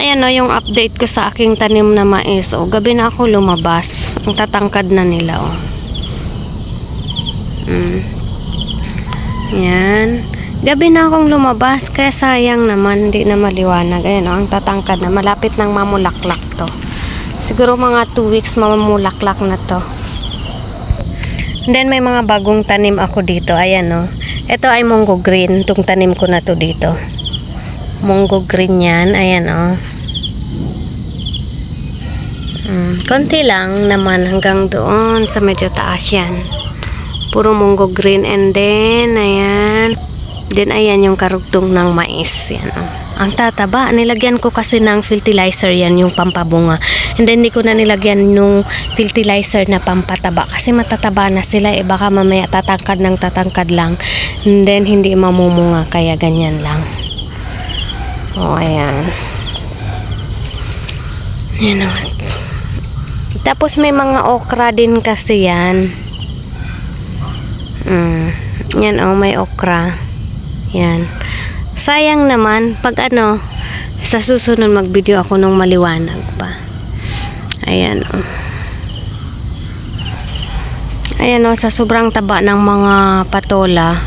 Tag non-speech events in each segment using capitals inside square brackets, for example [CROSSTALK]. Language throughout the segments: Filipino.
Ayan o, yung update ko sa aking tanim na mais. O, gabi na ako lumabas. Ang tatangkad na nila, o. Mm. Yan. Gabi na akong lumabas, kaya sayang naman, hindi na maliwanag. Ayan o, ang tatangkad na. Malapit nang mamulaklak to. Siguro mga 2 weeks mamulaklak na to. And then may mga bagong tanim ako dito. Ayan o. Ito ay munggo green. Itong tanim ko na to dito. Munggo green yan. Ayan o. Mm, konti lang naman hanggang doon sa medyo taas yan. Puro munggo green and then ayan. Then ayan yung karugtong ng mais. Yan, oh. Ang tataba, nilagyan ko kasi ng fertilizer yan, yung pampabunga. And then hindi ko na nilagyan yung fertilizer na pampataba kasi matataba na sila. Eh baka mamaya tatangkad ng tatangkad lang. And then hindi mamumunga kaya ganyan lang. Oh, ayan. Yan oh. Tapos may mga okra din kasi yan. Mm. Yan oh, may okra. Yan. Sayang naman, pag ano, sa susunod mag-video ako nung maliwanag pa. Ayan oh. Ayan oh, sa sobrang taba ng mga patola,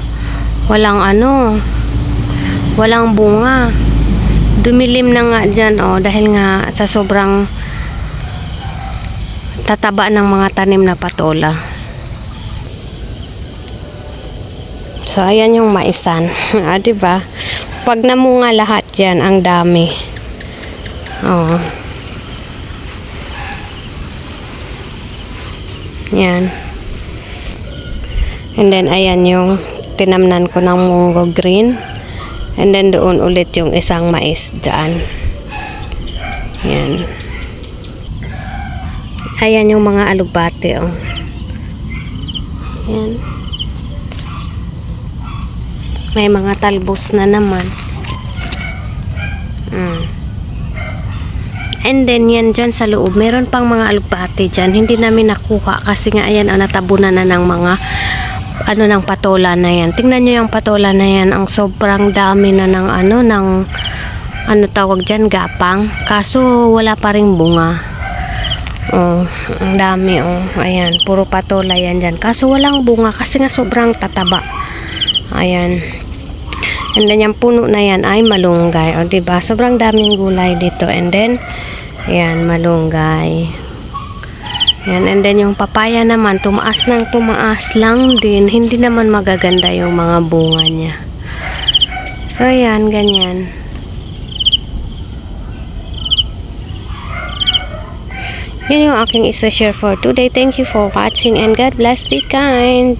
walang ano, walang bunga. Dumilim na nga dyan oh, dahil nga sa sobrang tataba ng mga tanim na patola. So, ayan yung maisan. [LAUGHS] ah, diba? Pag namunga lahat yan, ang dami. Oo. Yan. And then, ayan yung tinamnan ko ng munggo green. And then, doon ulit yung isang mais daan. Yan. Ayan yung mga alugbate, oh. Yan. May mga talbos na naman. Mm. And then, yan dyan sa loob, meron pang mga alugbate dyan. Hindi namin nakuha kasi nga, ayan, oh, natabunan na ng mga ano ng patola na yan. Tingnan nyo yung patola na yan. Ang sobrang dami na ng ano, ng ano tawag dyan, gapang. Kaso, wala pa rin bunga. Oh, ang dami oh. Ayan, puro patola yan dyan. Kaso walang bunga kasi nga sobrang tataba. Ayan. And then yung puno na yan ay malunggay. O, diba? Sobrang daming gulay dito. And then, ayan, malunggay. Ayan, and then yung papaya naman, tumaas ng tumaas lang din. Hindi naman magaganda yung mga bunga niya. So, ayan, ganyan. Yun yung aking isa-share for today. Thank you for watching and God bless. Be kind.